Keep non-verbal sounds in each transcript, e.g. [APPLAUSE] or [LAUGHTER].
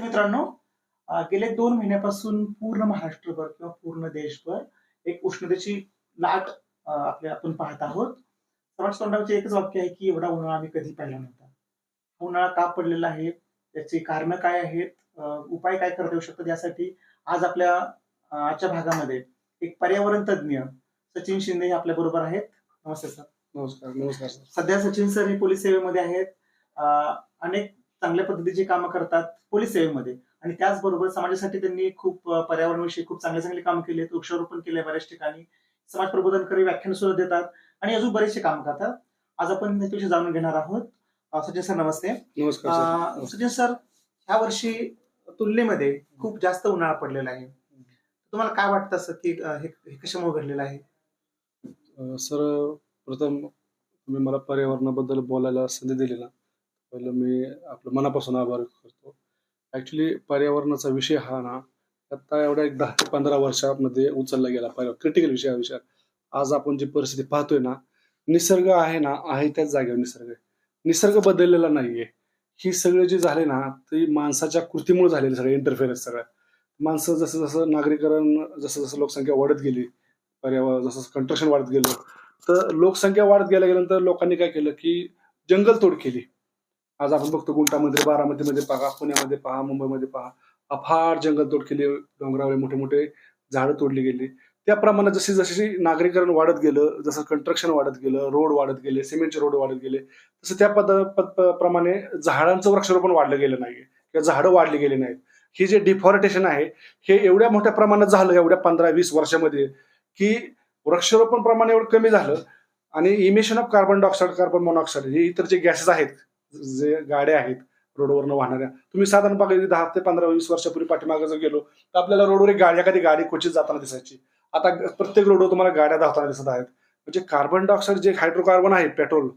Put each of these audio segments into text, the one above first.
मित्रांनो गेले दोन महिन्यापासून पूर्ण महाराष्ट्रभर किंवा पूर्ण देशभर एक उष्णतेची लाट आपल्या आपण पाहत आहोत. समाज तोंडावरचे एकच वाक्य आहे की एवढा उन्हाळा आम्ही कधी पाहिला नव्हता. उन्हाळा का पडलेला आहे? त्याची कारणं काय आहेत? उपाय काय करता येऊ शकतात यासाठी आज आपल्या आजच्या भागामध्ये एक पर्यावरण तज्ज्ञ सचिन शिंदे हे आपल्या बरोबर आहेत. नमस्ते सर. नमस्कार नमस्कार सर. सध्या सचिन सर हे पोलीस सेवेमध्ये आहेत. अनेक चांगल्या पद्धतीची कामं करतात पोलीस सेवेमध्ये. आणि त्याचबरोबर समाजासाठी त्यांनी खूप पर्यावरणाविषयी खूप चांगले चांगले कामं केली वृक्षारोपण केलंय बऱ्याच ठिकाणी. समाज प्रबोधनकारी व्याख्यान सुद्धा देतात. आणि अजून बरेचसे काम करतात. आज आपण त्याच्याविषयी जाणून घेणार आहोत. सचिन सर नमस्ते. नमस्कार सचिन सर ह्या वर्षी तुलनेमध्ये खूप जास्त उन्हाळा पडलेला आहे. तुम्हाला काय वाटतं असं की हे कशामुळे घडलेलं आहे? सर प्रथम तुम्ही मला पर्यावरणाबद्दल बोलायला संधी दिली ना पहिलं मी आपलं मनापासून आभार करतो. ॲक्च्युली पर्यावरणाचा विषय हा ना आता एवढ्या एक दहा ते पंधरा वर्षामध्ये उचलला गेला पर्यावरण क्रिटिकल विषय हा विषय. आज आपण जी परिस्थिती पाहतोय ना निसर्ग आहे ना आहे त्याच जागेवर निसर्ग निसर्ग बदललेला नाहीये. ही सगळे जे झाले ना ते माणसाच्या कृतीमुळे झालेले सगळे इंटरफेरन्स सगळ्या माणसं जसं जसं नागरीकरण जसं जसं लोकसंख्या वाढत गेली पर्यावरण जसं कंस्ट्रक्शन वाढत गेलं तर लोकसंख्या वाढत गेल्या गेल्यानंतर लोकांनी काय केलं की जंगलतोड केली. आज आपण बघतो गुंटामध्ये बारामतीमध्ये पहा पुण्यामध्ये पहा मुंबईमध्ये पहा. अफाट जंगलतोड केली डोंगरावळे मोठे मोठे झाडं तोडली गेली. त्याप्रमाणे जशी जशी नागरीकरण वाढत गेलं जसं कंस्ट्रक्शन वाढत गेलं रोड वाढत गेले सिमेंटचे रोड वाढत गेले तसं त्या पद प्रमाणे झाडांचं वृक्षारोपण वाढलं गेलं नाही किंवा झाडं वाढली गेली नाहीत. हे जे डिफॉरेटेशन आहे हे एवढ्या मोठ्या प्रमाणात झालं एवढ्या पंधरा वीस वर्षामध्ये की वृक्षारोपण प्रमाण एवढं कमी झालं आणि emission of carbon dioxide carbon monoxide हे इतर जे गॅसेस आहेत जे गाड्या आहेत रोडवरनं वाहणाऱ्या तुम्ही साधारण बघा दहा ते पंधरा वीस वर्षापूर्वी पाठीमागे जर गेलो तर आपल्याला रोडवर एक गाडी एखादी गाडी क्वचित जाताना दिसायची. आता प्रत्येक रोडवर तुम्हाला गाड्या धावताना दिसत आहेत. म्हणजे कार्बन डायऑक्साईड जे हायड्रोकार्बन आहे पेट्रोल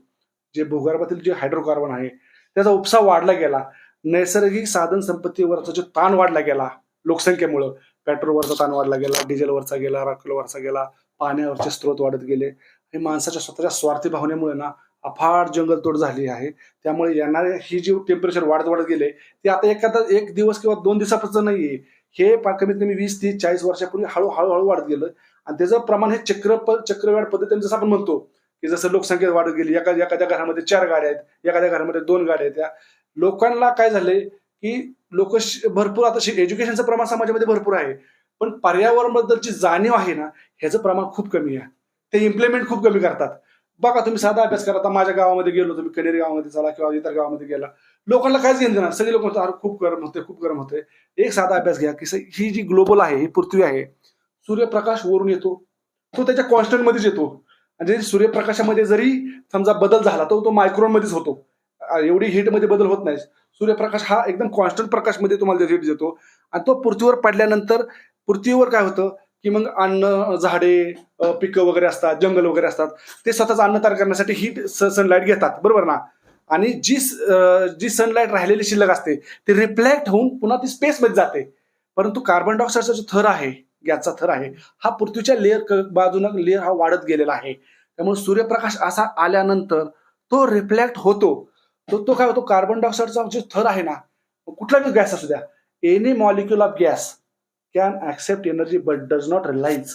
जे भूगर्भातील जे हायड्रोकार्बन आहे त्याचा उपसा वाढला गेला. नैसर्गिक साधन संपत्तीवरचा जो ताण वाढला गेला लोकसंख्येमुळं पेट्रोलवरचा ताण वाढला गेला डिझेलवरचा गेला राखेलवरचा गेला पाण्यावरचे स्रोत वाढत गेले. हे माणसाच्या स्वतःच्या स्वार्थी भावनेमुळे ना अफाट जंगलतोड झाली आहे. त्यामुळे येणारे ही जी टेम्परेचर वाढत वाढत गेले ते आता एखादा एक दिवस किंवा दोन दिवसापासून नाहीये. हे कमीत कमी वीस तीस चाळीस वर्षापूर्वी हळू वाढत गेलं. आणि त्याचं प्रमाण हे चक्र चक्रवाढ पद्धतीने जसं आपण म्हणतो की जसं लोकसंख्या वाढत गेली एका एखाद्या घरामध्ये चार गाड्या आहेत एखाद्या घरामध्ये दोन गाड्या आहेत. त्या लोकांना काय झालंय की लोक भरपूर आता एज्युकेशनचं प्रमाण समाजामध्ये भरपूर आहे. पण पर्यावरण बद्दलची जाणीव आहे ना ह्याचं प्रमाण खूप कमी आहे. ते इम्प्लिमेंट खूप कमी करतात. बघा तुम्ही साधा अभ्यास करा आता माझ्या गावामध्ये गेलो तुम्ही कनेरी गावामध्ये चला किंवा इतर गावामध्ये गेला. लोकांना काहीच घेऊन देणार सगळे लोक म्हणतात खूप गरम होते खूप गरम होते एक साधा अभ्यास घ्या की ही जी ग्लोबल आहे ही पृथ्वी आहे सूर्यप्रकाश वरून येतो. तो त्याच्या कॉन्स्टंट मध्येच येतो. म्हणजे सूर्यप्रकाशामध्ये जरी समजा बदल झाला तर तो मायक्रोन मध्येच होतो. एवढी heat मध्ये बदल होत नाही. सूर्यप्रकाश हा एकदम कॉन्स्टंट प्रकाशमध्ये तुम्हाला हिट देतो. आणि तो पृथ्वीवर पडल्यानंतर पृथ्वीवर काय होतं? की मग अन्न झाडे पिकं वगैरे असतात जंगल वगैरे असतात ते स्वतःच अन्न तयार करण्यासाठी हीट सनलाईट घेतात. बरोबर ना? आणि जी जी सनलाईट राहिलेली शिल्लक असते ती रिफ्लेक्ट होऊन पुन्हा ती स्पेसमध्ये जाते. परंतु कार्बन डायऑक्साईडचा जो थर आहे गॅसचा थर आहे हा पृथ्वीच्या लेअर बाजूनं लेअर हा वाढत गेलेला आहे. त्यामुळे सूर्यप्रकाश असा आल्यानंतर तो रिफ्लेक्ट होतो. तो तो काय होतो? कार्बन डायऑक्साईडचा जो थर आहे ना कुठला गॅस असू द्या any molecule of gas can accept energy but does not release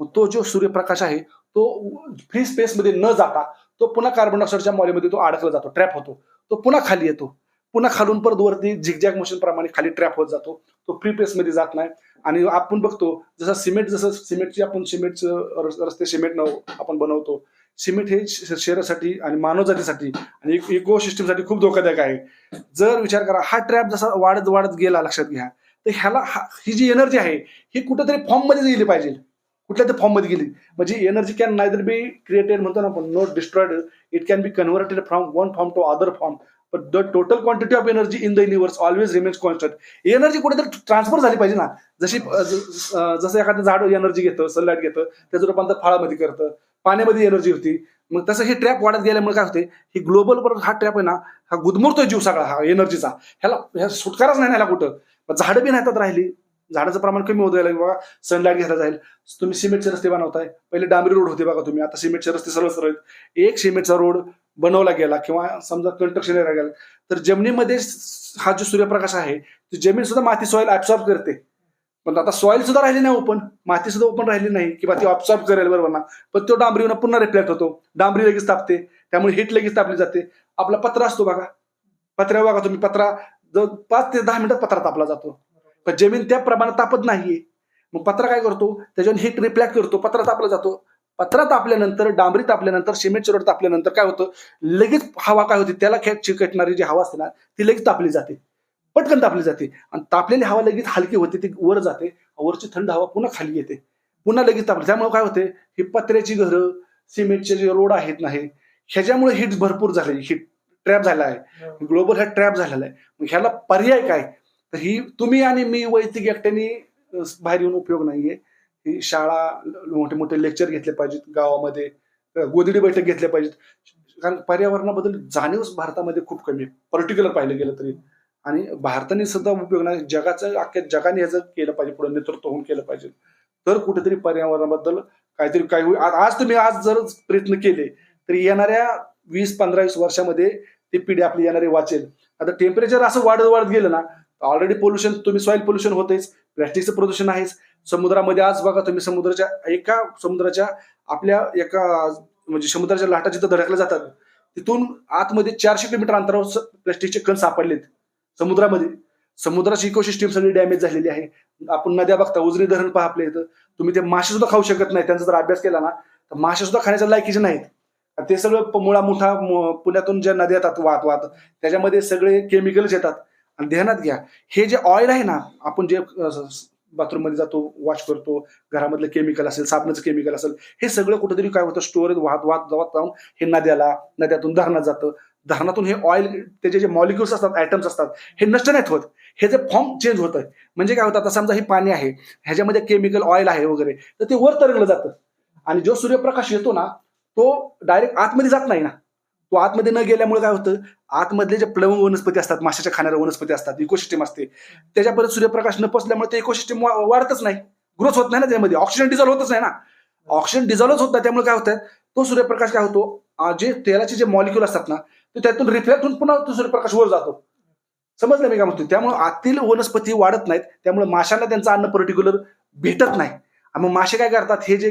तो जो सूर्यप्रकाश आहे तो फ्री स्पेसमध्ये न जाता तो पुन्हा कार्बन डायऑक्साईडच्या मॉलेमध्ये तो अडकला जातो ट्रॅप होतो. तो पुन्हा खाली येतो. पुन्हा खालून परत वरती झिगजॅग मोशन प्रमाणे खाली ट्रॅप होत जातो. तो फ्री मध्ये जात नाही. आणि आपण बघतो जसं सिमेंट जसं सिमेंटची आपण सिमेंटचं रस- रस्ते सिमेंट आपण बनवतो. सिमेंट हे श- शरीरासाठी आणि मानवजातीसाठी आणि इकोसिस्टमसाठी खूप धोकादायक आहे. जर विचार करा हा ट्रॅप जसा वाढत वाढत गेला लक्षात घ्या. तर ह्याला हा- ही जी एनर्जी आहे ही कुठेतरी फॉर्ममध्ये गेली पाहिजे. कुठल्या तरी फॉर्ममध्ये गेली. म्हणजे energy can neither be created म्हणतो ना आपण not destroyed it can be converted from one form to other form but the total quantity of energy in the universe always remains constant energy कुठेतरी ट्रान्सफर झाली पाहिजे ना. जशी जसं एखादं झाड एनर्जी घेतं सनलाईट घेतं त्याचं रूपांतर फळामध्ये करतं. पाण्यामध्ये एनर्जी होती. मग तसं हे ट्रॅप वाढत गेल्यामुळे काय होते ही ग्लोबल बरोबर हा ट्रॅप आहे ना हा गुदमरतोय जीव सगळा हा एनर्जीचा ह्याला ह्या सुटकाराच नाही ह्याला कुठं? मग झाडं बी नाहीतात राहिली. झाडाचं प्रमाण कमी होत जाईल बघा सनलाईट घेतला जाईल. तुम्ही सिमेंटचे रस्ते बनवताय. पहिले डांबरी रोड होते बघा तुम्ही. आता सिमेंटचे रस्ते सरळ सरळ आहेत. एक सिमेंटचा रोड बनवला गेला किंवा समजा कंस्ट्रक्शन एरिया गेला. तर जमिनीमध्ये हा जो सूर्यप्रकाश आहे ती जमीन सुद्धा माती सॉइल ऍब्सॉर्ब करते. पण आता सॉइल सुद्धा राहिली नाही ओपन माती सुद्धा ओपन राहिली नाही. किंवा ती ऑब्सॉर्ब करेल बरोबर ना. पण तो डांबरीवर पुन्हा रिफ्लेक्ट होतो. डांबरी लगेच तापते. त्यामुळे हिट लगेच तापली जाते. आपला पत्रा असतो बघा. पत्र्यावर बघा तुम्ही. पत्रा जवळ पाच ते दहा मिनिटात पत्रा तापला जातो. पण जमीन त्या प्रमाणात तापत नाहीये. मग पत्रा काय करतो? त्याच्यावर हिट रिफ्लेक्ट करतो. पत्रा तापला जातो. पत्रा तापल्यानंतर डांबरी तापल्यानंतर सिमेंट रोड तापल्यानंतर काय होतं? लगेच हवा काय होती? त्याला खेळ चिकटणारी जी हवा असते ना ती लगेच तापली जाते. पटकन तापली जाते. आणि तापलेली हवा लगेच हलकी होते ती वर जाते. वरची थंड हवा पुन्हा खाली येते. पुन्हा लगेच तापली. त्यामुळे काय होते? ही पत्र्याची घरं सिमेंटचे जे रोड आहेत नाही ह्याच्यामुळे हिट भरपूर झाली हिट ट्रॅप झाला आहे. ग्लोबल हा ट्रॅप झालेला आहे. मग ह्याला पर्याय काय? तर ही तुम्ही आणि मी वैयक्तिक एकट्याने बाहेर येऊन उपयोग नाहीये. ही शाळा मोठे मोठे लेक्चर घेतले पाहिजेत गावामध्ये. गोधडी बैठक घेतल्या पाहिजेत. कारण पर्यावरणाबद्दल जाणीव भारतामध्ये खूप कमी आहे. पर्टिक्युलर पाहिलं गेलं तरी. आणि भारताने सुद्धा उपयोग नाही. जगाचं अख्ख्या जगाने ह्याचं केलं पाहिजे पुढे नेतृत्व होऊन केलं पाहिजे. तर कुठेतरी पर्यावरणाबद्दल काहीतरी काही होईल. आज तुम्ही आज जर प्रयत्न केले तर येणाऱ्या वीस पंधरा वीस वर्षामध्ये ती पिढी आपली येणारी वाचेल. आता टेम्परेचर असं वाढत वाढत गेलं ना ऑलरेडी पोल्युशन तुम्ही सॉइल पोल्युशन होतेच प्लॅस्टिकचं प्रदूषण आहेच. समुद्रामध्ये आज बघा तुम्ही समुद्राच्या एका समुद्राच्या आपल्या एका म्हणजे समुद्राच्या लाटा जिथं धडकल्या जातात तिथून आतमध्ये चारशे किलोमीटर अंतरावर प्लास्टिकचे प्लॅस्टिकचे कण सापडलेत. समुद्रामध्ये. समुद्राची इकोसिस्टीम सगळी डॅमेज झालेली आहे. आपण नद्या बघता उजनी धरण पहा आपल्या इथं. तुम्ही ते मासे सुद्धा खाऊ शकत नाही. त्यांचा जर अभ्यास केला ना तर मासे सुद्धा खाण्याच्या लायकीचे नाहीत. ते सगळं मुळा मोठा पुण्यातून ज्या नद्या येतात वाहत वाहत त्याच्यामध्ये सगळे केमिकल्स येतात. आणि ध्यानात घ्या. हे जे ऑइल आहे ना आपण जे बाथरूममध्ये जातो वॉश करतो घरामधलं केमिकल असेल साबणाचं केमिकल असेल हे सगळं कुठेतरी काय होतं स्टोरेज वाहत वाहत वाहत जाऊन हे नद्याला नद्यातून धरणात जातं. धरणातून हे ऑइल त्याचे जे मॉलिक्युल्स असतात आयटम्स असतात हे नष्ट नाहीत होत. हे जे फॉर्म चेंज होत आहे म्हणजे काय होतं आता समजा हे पाणी आहे ह्याच्यामध्ये केमिकल ऑइल आहे वगैरे तर ते वर तरंगलं जातं. आणि जो सूर्यप्रकाश येतो ना तो डायरेक्ट आतमध्ये जात नाही ना. तो आतमध्ये न गेल्यामुळे काय होतं आतमधले जे प्लवंग वनस्पती असतात माशाच्या खाणाऱ्या वनस्पती असतात इकोसिस्टम असते त्याच्यापर्यंत सूर्यप्रकाश न पोचल्यामुळे ते इकोसिस्टम वाढतच नाही. ग्रोथ होत नाही ना त्यामध्ये ऑक्सिजन डिझॉल्व होतच नाही ना. ऑक्सिजन डिझॉल्वच होत नाही त्यामुळे काय होतं तो सूर्यप्रकाश काय होतो जे तेलाचे जे मॉलिक्युल असतात ना तो त्यातून रिफ्लेक्ट होऊन पुन्हा तो सूर्यप्रकाश वर जातो. समजलं मी काय म्हणतो त्यामुळे आतील वनस्पती वाढत नाहीत. त्यामुळे माशांना त्यांचं अन्न पर्टिक्युलर भेटत नाही. आणि मग मासे काय करतात? हे जे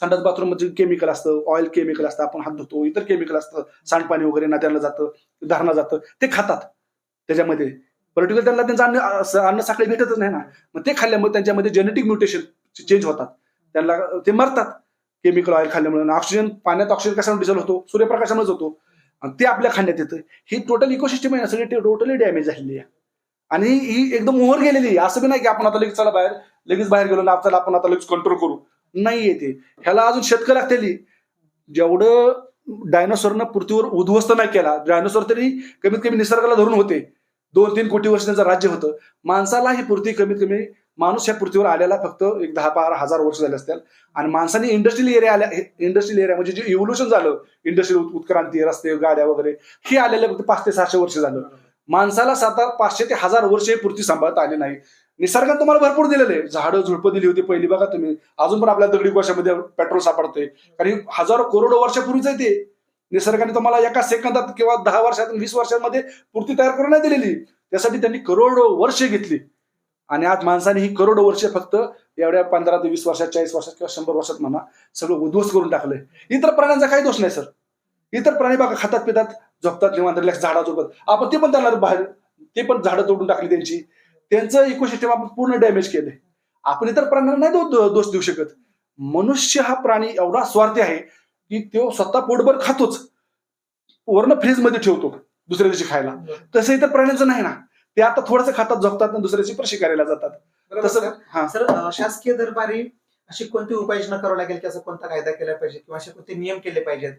संडास बाथरूममध्ये केमिकल असतं ऑइल केमिकल असतं आपण हात धुतो इतर केमिकल असतं सांडपाणी वगैरे नद्याला जातं धरणा जातं ते खातात. त्याच्यामध्ये. पर्टिक्युलर त्यांना त्यांचं अन्न अन्न साखळी भेटतच नाही ना. मग ते खाल्ल्यामुळे त्यांच्यामध्ये जेनेटिक म्युटेशन चेंज होतात. त्यांना ते मरतात. केमिकल ऑइल खाल्ल्यामुळे. ऑक्सिजन पाण्यात ऑक्सिजन कशामुळे डिझॉल्व होतो? सूर्यप्रकाशामुळेच होतो. आणि ते आपल्या खाण्यात येतं ही टोटल इकोसिस्टम आहे ना सगळी टोटली डॅमेज झालेली आहे. आणि ही एकदम ओव्हर गेलेली आहे. असं बी नाही की आपण आता लगेच चला बाहेर लगेच बाहेर गेलो ना आपल्याला आपण आता लगेच कंट्रोल करू. नाही येते ह्याला अजून शतकं लागतेली. जेवढं डायनोसॉरनं पृथ्वीवर उद्ध्वस्त नाही केला डायनोसॉर तरी कमीत कमी निसर्गाला धरून होते. दोन तीन कोटी वर्ष त्यांचं राज्य होतं. माणसाला ही पृथ्वी कमीत कमी माणूस या पृथ्वीवर आलेला फक्त एक दहा बारा हजार वर्ष झाले असतील. आणि माणसाने इंडस्ट्रियल एरिया आल्या इंडस्ट्रियल एरिया म्हणजे जे इव्होल्युशन झालं इंडस्ट्रियल उत्क्रांती रस्ते गाड्या वगैरे हे आलेलं फक्त पाच ते सहाशे वर्ष झालं. माणसाला सात पाचशे ते हजार वर्ष हे पृथ्वी सांभाळता आली नाही. निसर्गात तुम्हाला भरपूर दिलेलं आहे. झाडं झुडपं दिली होती पहिली बघा तुम्ही. अजून पण आपल्या दगडी कोशामध्ये पेट्रोल सापडतोय. कारण हजारो करोडो वर्षापूर्वीच आहे ते. निसर्गाने तुम्हाला एका सेकंदात किंवा दहा वर्षात वीस वर्षांमध्ये पूर्ती तयार करून नाही दिलेली. त्यासाठी त्यांनी करोडो वर्षे घेतली. आणि आज माणसाने ही करोडो वर्षे फक्त एवढ्या पंधरा ते वीस वर्षात चाळीस वर्षात किंवा शंभर वर्षात म्हणा सगळं उद्ध्वस्त करून टाकलंय. इतर प्राण्यांचा काही दोष नाही सर. इतर प्राणी बघा खातात पितात झोपतात निवांत रिलॅक्स झाडा झोपतात. आपण ते पण त्यांना बाहेर ते पण झाडं तोडून टाकली त्यांची. त्यांचं इकोसिस्टम आपण पूर्ण डॅमेज केले आपण इतर प्राण्यांना नाही दोष देऊ शकत. मनुष्य हा प्राणी एवढा स्वार्थी आहे की तो स्वतः पोटभर खातोच. वरनं फ्रीजमध्ये ठेवतो दुसऱ्या दिवशी खायला. तसं इतर प्राण्यांचं नाही ना. ते आता थोडंसं खातात झोपतात आणि दुसऱ्या दिवशी प्रशी करायला जातात. तसं सर. हा. सर शासकीय दरबारी अशी कोणती उपाययोजना करावं लागेल की असा कोणता कायदा केला पाहिजे किंवा असे कोणते नियम केले पाहिजेत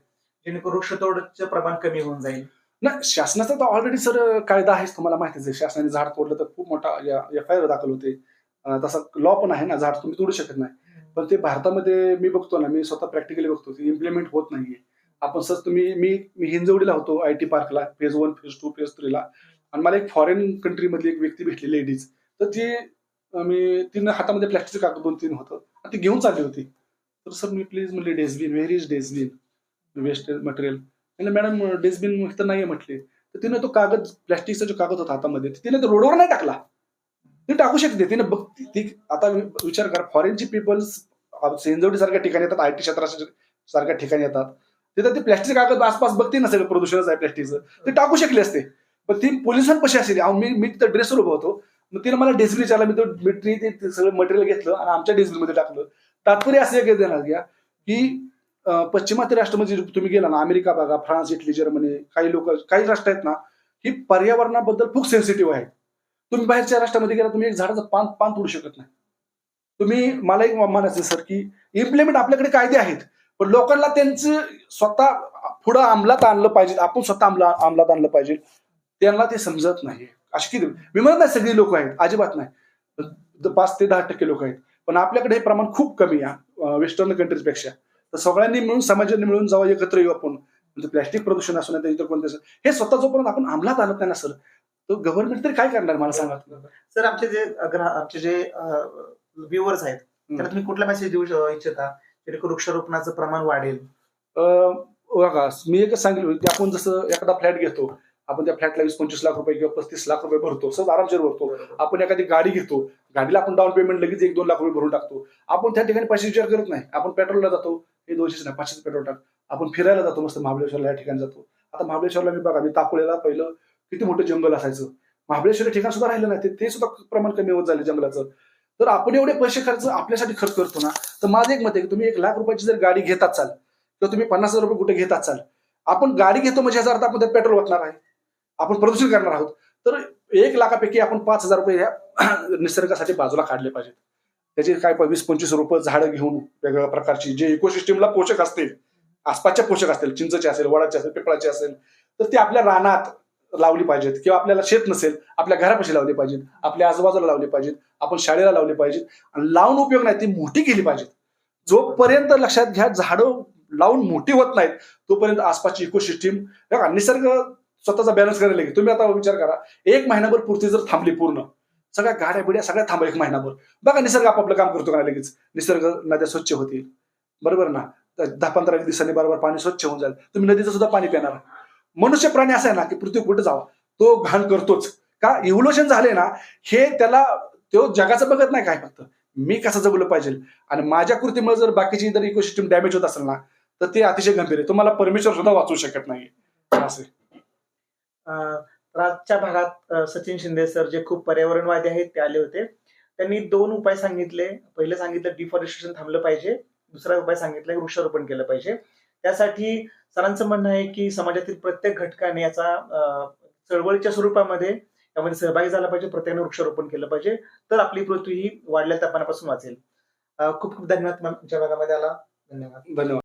जेणेकरून वृक्षतोडचं प्रमाण कमी होऊन जाईल? नाही शासनाचा तर ऑलरेडी सर कायदा आहेच तुम्हाला माहितीच आहे. शासनाने झाड तोडलं तर खूप मोठा एफ आय आर दाखल होते. तसा लॉ पण आहे ना झाड तुम्ही तोडू शकत नाही. पण ते भारतामध्ये मी बघतो ना मी स्वतः प्रॅक्टिकली बघतो ते इम्प्लिमेंट होत नाहीये. आपण सर तुम्ही मी मी हिंजवडीला होतो आय टी पार्कला phase one phase two phase थ्रीला आणि मला एक फॉरेन कंट्रीमधली एक व्यक्ती भेटली लेडीज तर ती मी तिनं हातामध्ये प्लॅस्टिकचं कागद दोन तीन होतं. आणि ती घेऊन चालली होती. तर सर मी प्लीज म्हणले dustbin where is dustbin waste material म्हणजे मॅडम डेस्टबिन तर नाही म्हटले. तर तिने तो कागद प्लॅस्टिकचा जो कागद होता हातामध्ये तिने तो रोडवर नाही टाकला. ती टाकू शकते. तिने बघ ती आता विचार कर फॉरेनची पीपल्स सेंजवडी सारख्या ठिकाणी येतात आय टी क्षेत्राच्या सारख्या ठिकाणी येतात. तिथं ते प्लॅस्टिक कागद आसपास बघते ना सगळं प्रदूषणच आहे प्लॅस्टिकचं ते टाकू शकले असते. पण ती पोलिसांपाशी असेल? मी मी तिथं ड्रेसवर उभा होतो. मग तिने मला डेस्बिन विचारला मी तो मिट्री ते सगळं मटेरियल घेतलं आणि आमच्या डेस्बिनमध्ये टाकलं. तात्पर्य असं देणार घ्या की पश्चिमात्य राष्ट्रामध्ये जे तुम्ही गेला ना अमेरिका बघा फ्रान्स इटली जर्मनी काही लोक काही राष्ट्र आहेत ना ही पर्यावरणाबद्दल खूप सेन्सिटिव्ह आहेत. तुम्ही बाहेरच्या राष्ट्रामध्ये गेला तुम्ही एक झाडाचं पान पान तोडू शकत नाही. तुम्ही मला एक म्हणायचं सर की इम्प्लिमेंट आपल्याकडे कायदे आहेत पण लोकांना त्यांचं स्वतः पुढं अंमलात आणलं पाहिजे. आपण स्वतः अंमला अंमलात आणलं पाहिजे. त्यांना ते समजत नाही. अशी किती मी म्हणत नाही सगळी लोक आहेत. अजिबात नाही. पाच ते दहा टक्के लोक आहेत. पण आपल्याकडे हे प्रमाण खूप कमी आहे वेस्टर्न कंट्रीजपेक्षा तर सगळ्यांनी मिळून समाजाने मिळून जेव्हा एकत्र येऊ आपण. म्हणजे प्लॅस्टिक प्रदूषण असू नाही इतर कोणत्या हे स्वतः जोपर्यंत आपण अंमलात आणत नाही ना सर तो गव्हर्नमेंट तरी काय करणार मला सांगा? सर आमचे जे आमचे जे व्ह्युअर्स आहेत त्यांना तुम्ही कुठला मेसेज देऊ इच्छिता जेणेकरून वृक्षारोपणाचं प्रमाण वाढेल? बघा मी एकच सांगितलं की आपण जसं एखादा फ्लॅट घेतो आपण त्या फ्लॅटला वीस पंचवीस लाख रुपये किंवा पस्तीस लाख रुपये भरतो सहज आरामशीर भरतो. आपण एखादी गाडी घेतो गाडीला आपण डाऊन पेमेंट लगेच एक दोन लाख रुपये भरून टाकतो. आपण त्या ठिकाणी पैसे विचार करत नाही. आपण पेट्रोलला जातो हे दोनशेच नाही पाचशेच पेट्रोल टाक. आपण फिरायला जातो मस्त महाबळेश्वरला या ठिकाणी जातो. आता महाबळेश्वरला मी बघा मी तापोळ्याला पहिलं किती मोठं जंगल असायचं. महाबळेश्वर हे ठिकाण सुद्धा राहिलं नाही ते- सुद्धा प्रमाण कमी होत झाले जंगलाचं. तर आपण एवढे पैसे खर्च आपल्यासाठी खर्च करतो ना तर माझं एक मत आहे की तुम्ही एक लाख रुपयाची जर गाडी घेतात चाल किंवा तुम्ही पन्नास हजार रुपये कुठे घेतात चाल आपण गाडी घेतो म्हणजे याचा अर्थ आपण त्यात पेट्रोल वाचणार आहे. आपण प्रदूषण करणार आहोत. तर एक लाखापैकी आपण पाच हजार रुपये ह्या [CLEARS THROAT] निसर्गासाठी बाजूला काढले पाहिजेत. त्याचे काय वीस पंचवीस रुपये झाडं घेऊन वेगवेगळ्या प्रकारची जे इकोसिस्टमला पोषक असतील आसपासच्या पोषक असतील चिंचचे असेल वडाचे असेल पिपळाचे असेल तर ते आपल्या रानात लावली पाहिजेत किंवा आपल्याला शेत नसेल आपल्या घरापाशी लावली पाहिजेत आपल्या आजूबाजूला लावली पाहिजेत आपण शाळेला लावली पाहिजेत आणि लावून उपयोग नाही ती मोठी केली पाहिजेत. जोपर्यंत लक्षात घ्या झाडं लावून मोठी होत नाहीत तोपर्यंत आसपासची इकोसिस्टीम निसर्ग स्वतःचा बॅलन्स करायला लागेल. तुम्ही आता विचार करा एक महिनाभर पुरती जर थांबली पूर्ण सगळ्या गाड्या बिड्या सगळ्या थांबा एक महिनाभर. बघा निसर्ग आपापलं काम करतो का नाही लगेच? निसर्ग नद्या स्वच्छ होतील. बरोबर ना? दहा पंधरा दिवसांनी बरोबर पाणी स्वच्छ होऊन जाईल. तुम्ही नदीचं सुद्धा पाणी पिणार. मनुष्य प्राणी असा आहे ना की पृथ्वी कुठे जावा? तो घाण करतोच. का इव्होल्युशन झाले ना हे त्याला तो जगाचं बघत नाही काय फक्त. मी कसं जगलं पाहिजे? आणि माझ्या कृतीमुळे जर बाकीची जर इकोसिस्टम डॅमेज होत असेल ना तर ते अतिशय गंभीर आहे. तुम्हाला परमेश्वर सुद्धा वाचवू शकत नाही असे तर आजच्या भागात सचिन शिंदे सर जे खूप पर्यावरणवादी आहेत ते आले होते. त्यांनी दोन उपाय सांगितले. पहिलं सांगितलं डिफॉरेस्टेशन थांबलं पाहिजे. दुसरा उपाय सांगितलं वृक्षारोपण केलं पाहिजे. त्यासाठी सरांचं म्हणणं आहे की समाजातील प्रत्येक घटकाने याचा चळवळीच्या स्वरूपामध्ये त्यामध्ये सहभागी झाला पाहिजे प्रत्येकाने वृक्षारोपण केलं पाहिजे. तर आपली पृथ्वी ही वाढल्या तापमानापासून वाचेल. खूप खूप धन्यवाद तुमच्या भागामध्ये आला. धन्यवाद. धन्यवाद.